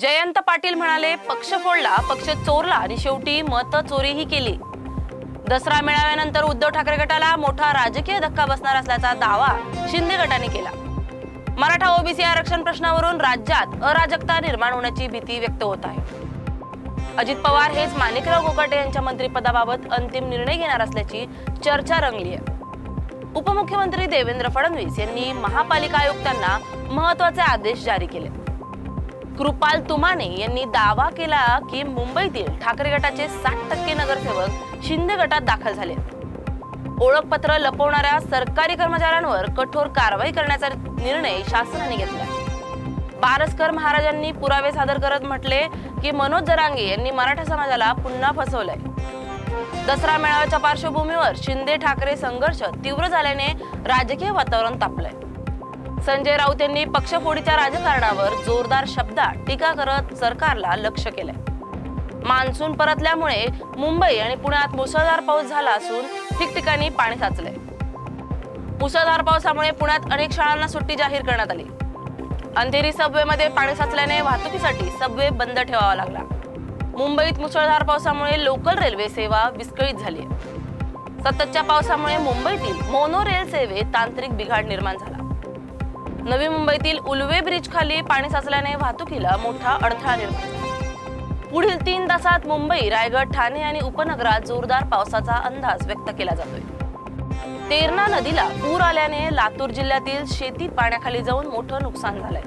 जयंत पाटील म्हणाले पक्ष फोडला पक्ष चोरला आणि शेवटी मत चोरीही केली. दसरा मेळाव्यानंतर उद्धव ठाकरे गटाला मोठा राजकीय धक्का बसणार असल्याचा दावा शिंदे गटाने केला. मराठा ओबीसी आरक्षण प्रश्नावरून राज्यात अराजकता निर्माण होण्याची भीती व्यक्त होत आहे. अजित पवार हेच माणिकराव कोकाटे यांच्या मंत्रिपदाबाबत अंतिम निर्णय घेणार असल्याची चर्चा रंगली आहे. उपमुख्यमंत्री देवेंद्र फडणवीस यांनी महापालिका आयुक्तांना महत्त्वाचे आदेश जारी केले. कृपाल तुमाने यांनी दावा केला की मुंबईतील ठाकरे गटाचे साठ टक्के नगरसेवक शिंदे गटात दाखल झाले. ओळखपत्र लपवणाऱ्या सरकारी कर्मचाऱ्यांवर कठोर कारवाई करण्याचा निर्णय शासनाने घेतला. बारसकर महाराजांनी पुरावे सादर करत म्हटले की मनोज जरांगे यांनी मराठा समाजाला पुन्हा फसवलंय. दसरा मेळाव्याच्या पार्श्वभूमीवर शिंदे ठाकरे संघर्ष तीव्र झाल्याने राजकीय वातावरण तापलंय. संजय राऊत यांनी पक्षफोडीच्या राजकारणावर जोरदार शब्दात टीका करत सरकारला लक्ष केलंय. मान्सून परतल्यामुळे मुंबई आणि पुण्यात मुसळधार पाऊस झाला असून ठिकठिकाणी पाणी साचलंय. मुसळधार पावसामुळे पुण्यात अनेक शाळांना सुट्टी जाहीर करण्यात आली. अंधेरी सबवेमध्ये पाणी साचल्याने वाहतुकीसाठी सबवे बंद ठेवावा लागला. मुंबईत मुसळधार पावसामुळे लोकल रेल्वे सेवा विस्कळीत झाली सततच्या पावसामुळे मुंबईतील मोनो रेल सेवेत तांत्रिक बिघाड निर्माण झाला. नवी मुंबईतील उलवे ब्रिज खाली पाणी साचल्याने वाहतुकीला मोठा अडथळा निर्माण पुढील तीन तासात मुंबई रायगड ठाणे आणि उपनगरात जोरदार पावसाचा अंदाज व्यक्त केला जातोय. तेरणा नदीला पूर आल्याने लातूर जिल्ह्यातील शेती पाण्याखाली जाऊन मोठं नुकसान झालंय.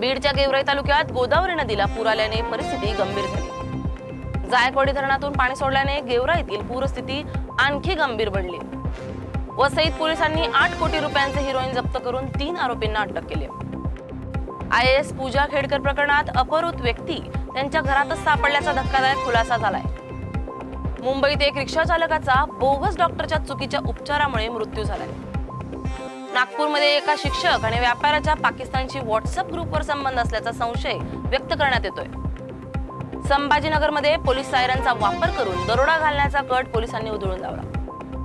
बीडच्या गेवराई तालुक्यात गोदावरी नदीला पूर आल्याने परिस्थिती गंभीर झाली. जायकवाडी धरणातून पाणी सोडल्याने गेवराईतील पूरस्थिती आणखी गंभीर बनली. वसईत पोलिसांनी आठ कोटी रुपयांचे हिरोईन जप्त करून तीन आरोपींना अटक केली. आय एस पूजा खेडकर प्रकरणात अपहृत व्यक्ती त्यांच्या घरातच सापडल्याचा धक्कादायक खुलासा झालाय. मुंबईत एक रिक्षा चालकाचा बोगस डॉक्टरच्या चुकीच्या उपचारामुळे मृत्यू झालाय. नागपूरमध्ये एका शिक्षक आणि व्यापाऱ्याच्या पाकिस्तानशी व्हॉट्सअप ग्रुपवर संबंध असल्याचा संशय व्यक्त करण्यात येतोय. संभाजीनगरमध्ये पोलीस सायरनचा वापर करून दरोडा घालण्याचा कट पोलिसांनी उधळून लावला.